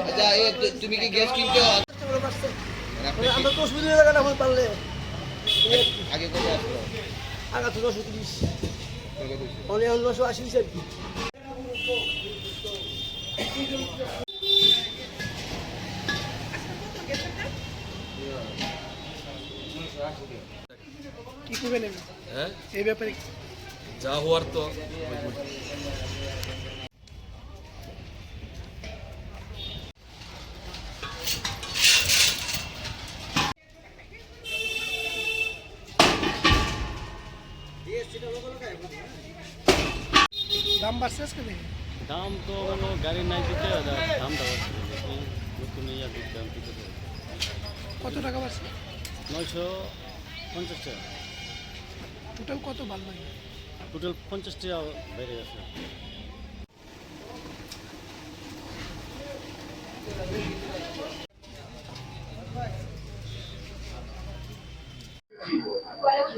আচ্ছা এ তুমি কি গ্যাস কিনতে আপনি আমরা তো অসুবিধা গেল এখন পারলে। আগে কত আসলো? আগা তো দশশো তিরিশ? অনেক নশো আশি কি করবেন হ্যাঁ? এই ব্যাপারে যা হওয়ার তো দাম বাড়ছে আজকে দেখে দাম তো হলো গাড়ি নাই দিতে দামটা বাড়ছে দেখি নতুন ইয়া দিতে দাম কত টাকা বাড়ছে? নয়শো পঞ্চাশ টাকা। টোটাল কত লাগে টোটাল পঞ্চাশ টাকা বেড়ে গেছে।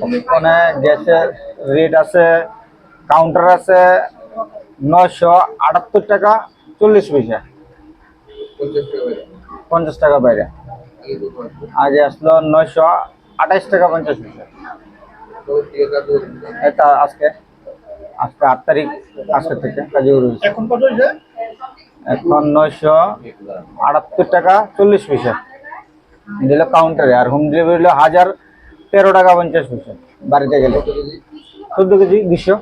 ওখানে গ্যাসের রেট আছে কাউন্টার আছে নয়শো আটাত্তর টাকা চল্লিশ পয়সা। পঞ্চাশ টাকা বাইরে আগে আসলো? নয়শো আঠাশ টাকা পঞ্চাশ পয়সা এটা আজকে আজকে আট তারিখ আজকে থেকে কাজীগুরু এখন নয়শো আটাত্তর টাকা চল্লিশ পয়সা। এটা কাউন্টারে আর হোম ডেলিভারি হলো হাজার তেরো টাকা পঞ্চাশ পয়সা বাড়িতে গেলে। চোদ্দ কেজি? দুশো।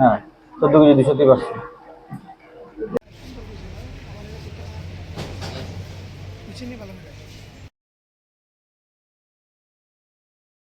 হ্যাঁ চোদ্দ কেজি দুশো তিপাশো পাঁচশো ভালো